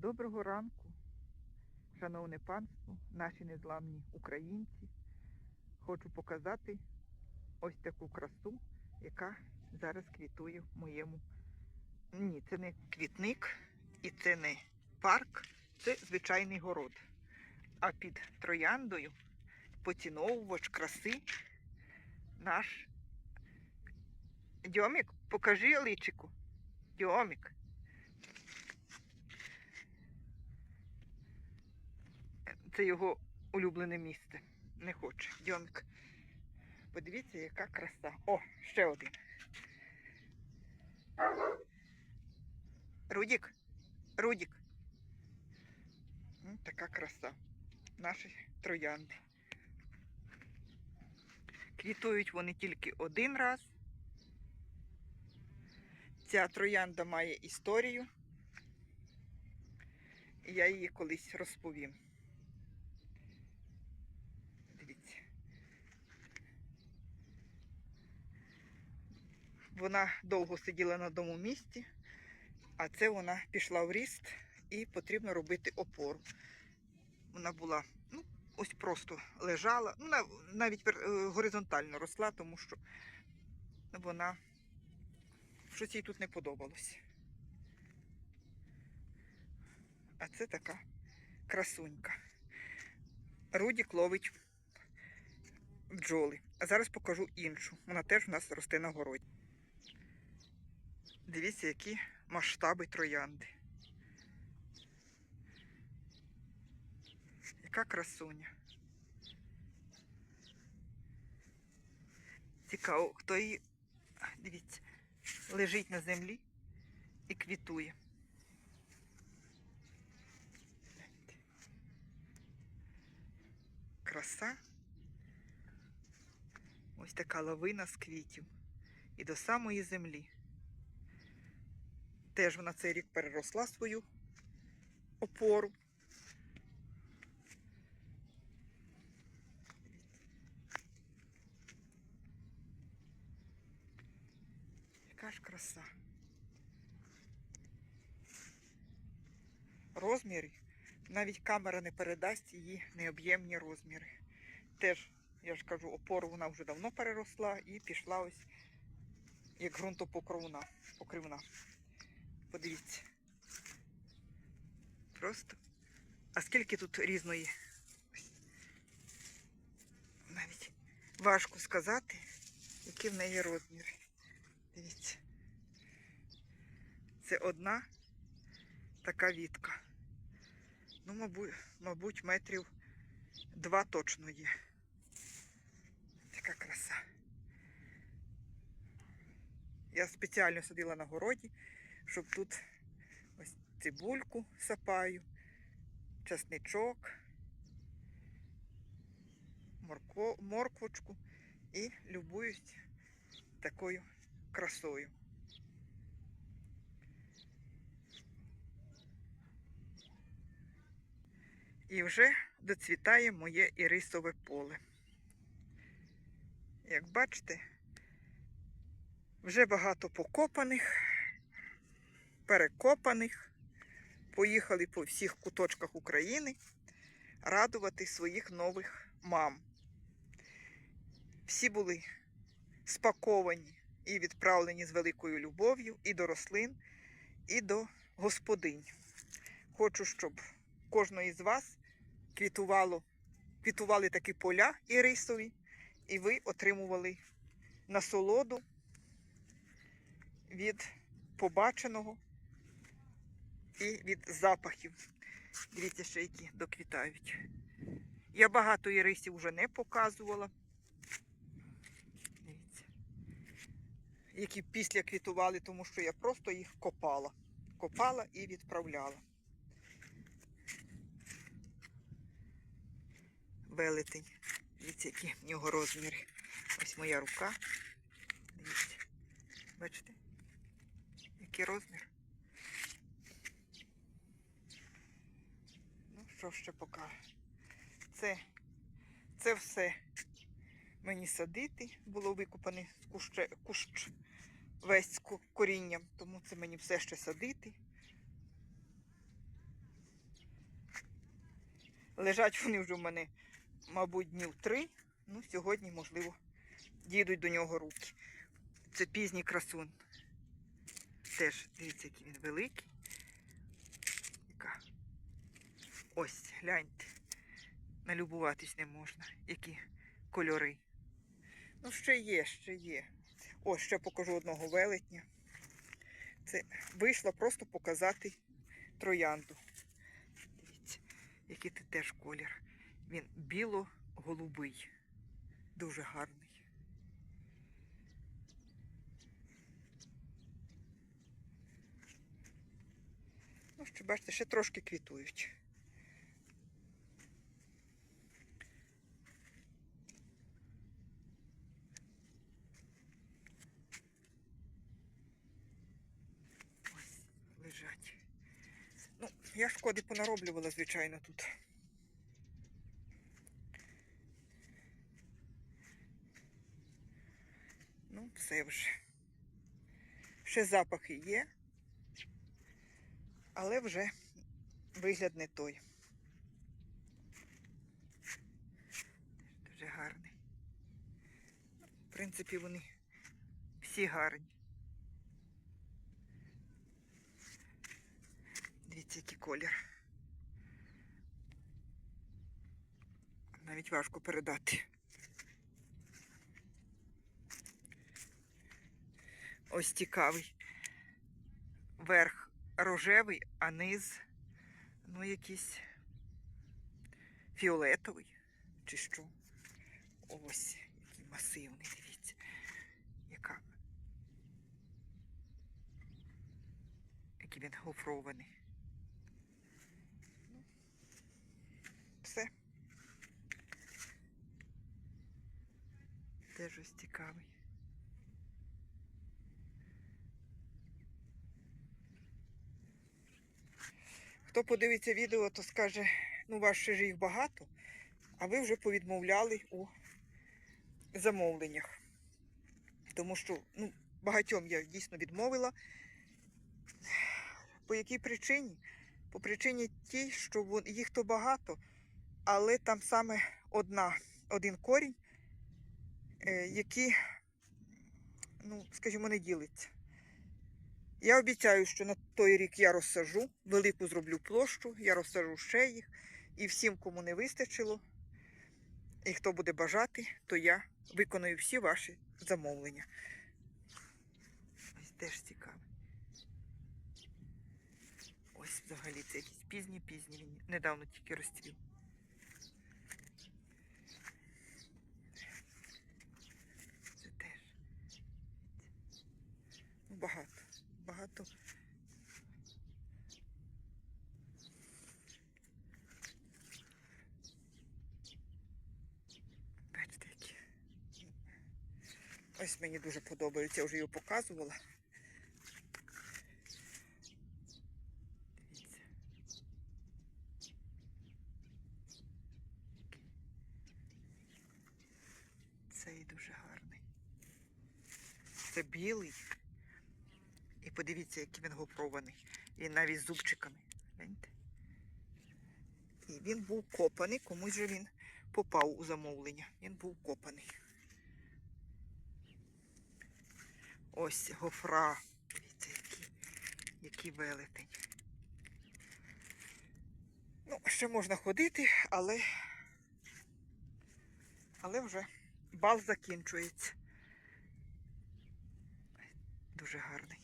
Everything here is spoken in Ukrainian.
Доброго ранку, шановне панство, наші незламні українці. Хочу показати ось таку красу, яка зараз квітує в моєму. Ні, це не квітник і це не парк, це звичайний город. А під трояндою поціновувач краси наш Дьомік, покажи личику. Дьомік. Це його улюблене місце. Не хоче. Дьомік. Подивіться, яка краса. О, ще один. Рудік. Рудік. М, Така краса. Наші троянди. Квітують вони тільки один раз. Ця троянда має історію. Я її колись розповім. Дивіться. Вона довго сиділа на одному місці, а це вона пішла в ріст і потрібно робити опору. Вона була, ну, ось просто лежала, ну, навіть е, горизонтально росла, тому що вона щось їй тут не подобалось. А це така красунька. Рудік ловить бджоли. А зараз покажу іншу. Вона теж у нас росте на городі. Дивіться, які масштаби троянди. Яка красуня. Цікаво, хто її, дивіться, лежить на землі і квітує. Краса. Ось така лавина з квітів. І до самої землі. Теж вона цей рік переросла свою опору. Яка ж краса. Розміри. Навіть камера не передасть її необ'ємні розміри. Теж, я ж кажу, опору вона вже давно переросла і пішла ось як ґрунтопокровна. покривна. Подивіться. Просто. А скільки тут різної? Навіть важко сказати, які в неї розміри. Дивіться. Це одна така вітка. Ну, мабуть, мабуть, метрів два точно є. Така краса. Я спеціально садила на городі, щоб тут ось цибульку сапаю, часничок, морквочку і любуюсь такою красою. І вже доцвітає моє ірисове поле. Як бачите, вже багато покопаних, перекопаних, поїхали по всіх куточках України радувати своїх нових мам. Всі були спаковані і відправлені з великою любов'ю і до рослин, і до господинь. Хочу, щоб кожної з вас квітувало, квітували такі поля ірисові, і ви отримували насолоду від побаченого і від запахів. Дивіться, ще які доквітають. Я багато ірисів вже не показувала. Дивіться. Які після квітували, тому що я просто їх копала. Копала і відправляла. Велетень. Дивіться, які в нього розміри. Ось моя рука. Дивіться. Бачите? Який розмір? Ну, що ще покажу? Це, це все мені садити. Було викопане з кущ, кущ весь корінням, тому це мені все ще садити. Лежать вони вже в мене, мабуть, днів три. Ну, сьогодні, можливо, дійдуть до нього руки. Це пізній красун. Теж, дивіться, який він великий. Яка. Ось, гляньте. Налюбуватись не можна. Які кольори. Ну, ще є, ще є. О, ще покажу одного велетня. Це вийшла просто показати троянду. Дивіться, який це теж колір. Він біло-голубий. Дуже гарний. Ну, що бачите, ще трошки квітують. Ось лежать. Ну, я шкоди понароблювала, звичайно, тут. Ну, все вже. Ще запахи є, але вже вигляд не той. Дуже гарний. В принципі, вони всі гарні. Дивіться, який колір. Навіть важко передати. Ось цікавий. Верх рожевий, а низ, ну, якийсь фіолетовий. Чи що? Ось, який масивний, дивіться. Яка. Який він гофрований. Все. Теж ось цікавий. Хто подивиться відео, то скаже, ну у вас ще ж їх багато, а ви вже повідмовляли у замовленнях. Тому що ну, багатьом я дійсно відмовила. По якій причині? По причині тій, що їх то багато, але там саме одна, один корінь, е, який, ну, скажімо, не ділиться. Я обіцяю, що на той рік я розсажу, велику зроблю площу, я розсажу ще їх. І всім, кому не вистачило, і хто буде бажати, то я виконую всі ваші замовлення. Ось теж цікаво. Ось взагалі це якийсь пізній пізній він недавно тільки розцвів. Це теж. Ну, багато. Багато. Ось мені дуже подобається, я вже його показувала. Дивіться. Цей дуже гарний. Це білий. І подивіться, який він гофрований. І навіть з зубчиками. Гляньте. І він був копаний, комусь же він попав у замовлення. Він був копаний. Ось гофра. Дивіться, який, який велетень. Ну, ще можна ходити, але, але вже бал закінчується. Дуже гарний.